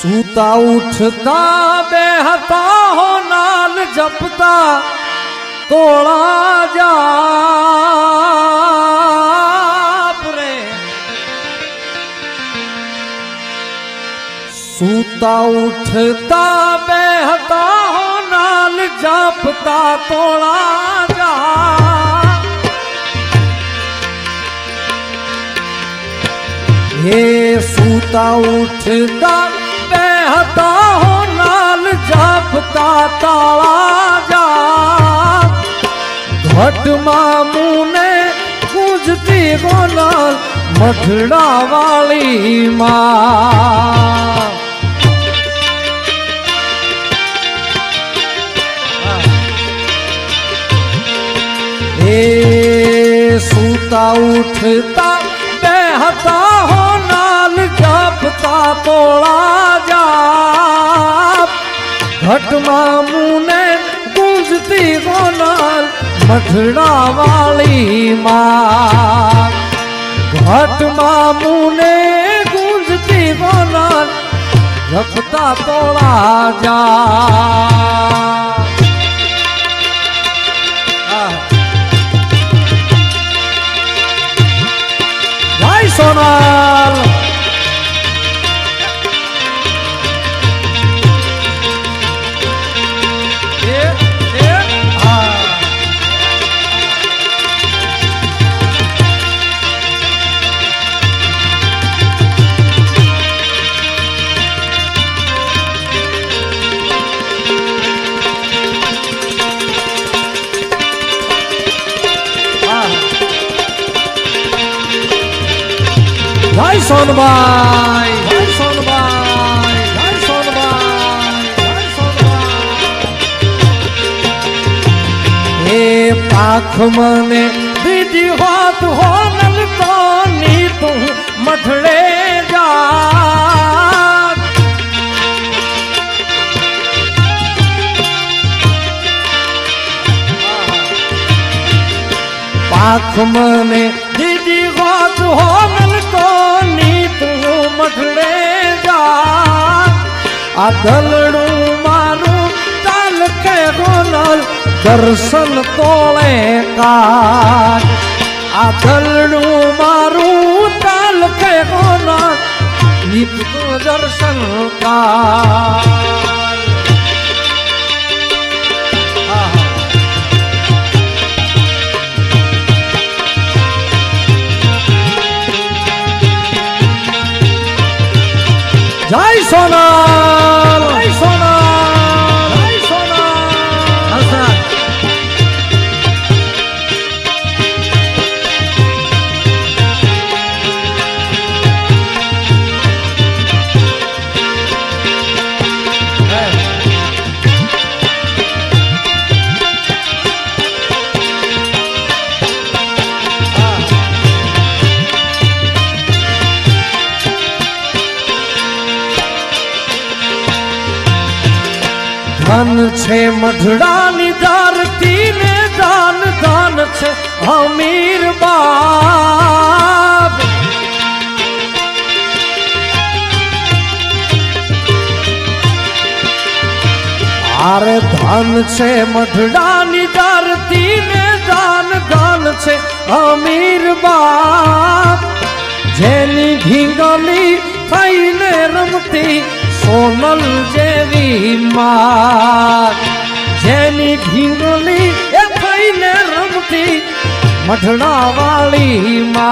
સૂતા ઉઠતા બે હતા હો નાલ જપતા, તોળા જાપ રે. સૂતા ઉઠતા બે હતા હો નાલ જપતા, તોળા જાપ. હે સૂતા ઉઠતા નાલ જાપતા તાળા જા ઘટમાં મુને ગુજતી ગોનાલ મઠડા વાળી માં એ સૂતા ઉઠતા બે ઘટમાં મુને ગુંજતી ગોનાલ મથડા વાળી માં ઘટમાં મુને ગુંજતી ગોનાલ રખતા તોળા જા. જય જય સોનભાઈ જય સોનબાઈ જય સોનબાઈ. હે પાખ મને દીદી હોત હોનલ તો ની તું મથડે જા પાખ મને દીદી હોતની તું મઠડે જા. આ ધલડું મારું તાલ કે ગોનલ દર્શન તોળે કા આ ધલડું મારું તાલ કે નીત દર્શન કાન જય ધન છે, મઢડાની ધરતી ને દાન દાન છે અમીર બાપ. આરે ધન છે, મઢડાની ધરતી ને દાન દાન છે અમીર બાપ. જેની ઢીંગલી થઈને રમતી સોનલ જેવી માં જેની ઢીંગલી એ થઈને રમતી મઢડા વાળી માં